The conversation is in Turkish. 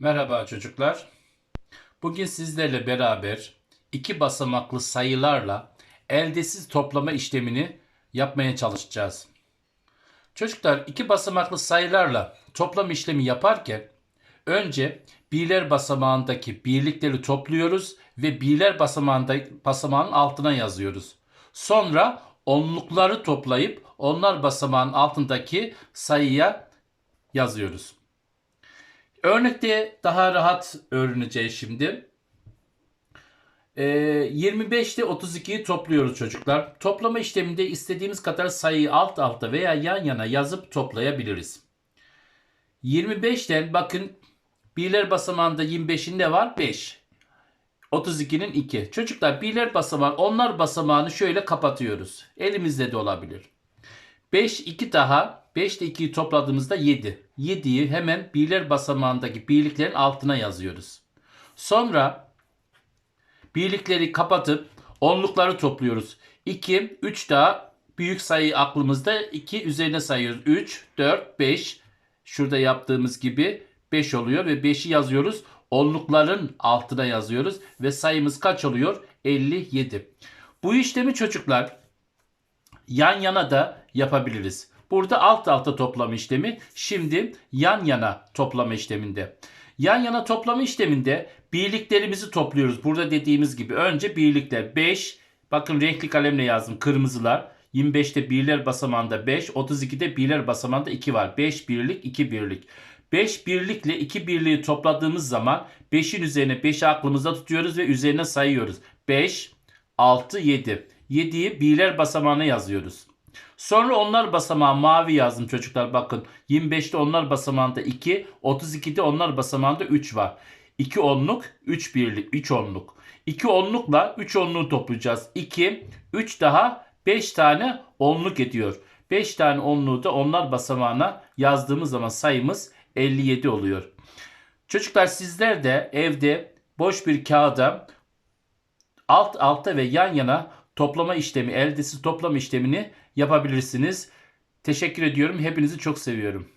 Merhaba çocuklar. Bugün sizlerle beraber iki basamaklı sayılarla eldesiz toplama işlemini yapmaya çalışacağız. Çocuklar iki basamaklı sayılarla toplam işlemi yaparken önce birler basamağındaki birlikleri topluyoruz ve birler basamağında basamağın altına yazıyoruz. Sonra onlukları toplayıp onlar basamağın altındaki sayıya yazıyoruz. Örnekte daha rahat öğreneceğiz şimdi. Ee, 25 ile 32'yi topluyoruz çocuklar. Toplama işleminde istediğimiz kadar sayıyı alt alta veya yan yana yazıp toplayabiliriz. 25'ten bakın birler basamağında 25'in ne var? 5. 32'nin 2. Çocuklar birler basamağı onlar basamağını şöyle kapatıyoruz. Elimizde de olabilir. 5 2 daha 5 ile 2'yi topladığımızda 7. 7'yi hemen birler basamağındaki birliklerin altına yazıyoruz. Sonra birlikleri kapatıp onlukları topluyoruz. 2 3 daha büyük sayı aklımızda 2 üzerine sayıyoruz. 3 4 5 şurada yaptığımız gibi 5 oluyor ve 5'i yazıyoruz. Onlukların altına yazıyoruz ve sayımız kaç oluyor? 57. Bu işlemi çocuklar yan yana da yapabiliriz. Burada alt alta toplama işlemi. Şimdi yan yana toplama işleminde. Yan yana toplama işleminde birliklerimizi topluyoruz. Burada dediğimiz gibi önce birlikler 5. Bakın renkli kalemle yazdım kırmızılar. 25'te birler basamağında 5, 32'de birler basamağında 2 var. 5 birlik, 2 birlik. 5 birlikle 2 birliği topladığımız zaman 5'in üzerine 5'i aklımızda tutuyoruz ve üzerine sayıyoruz. 5, 6, 7. 7'yi birler basamağına yazıyoruz. Sonra onlar basamağı mavi yazdım çocuklar bakın. 25'te onlar basamağında 2, 32'de onlar basamağında 3 var. 2 onluk, 3 birlik, 3 onluk. 2 onlukla 3 onluğu toplayacağız. 2, 3 daha 5 tane onluk ediyor. 5 tane onluğu da onlar basamağına yazdığımız zaman sayımız 57 oluyor. Çocuklar sizler de evde boş bir kağıda alt alta ve yan yana toplama işlemi, eldesiz toplama işlemini yapabilirsiniz. Teşekkür ediyorum. Hepinizi çok seviyorum.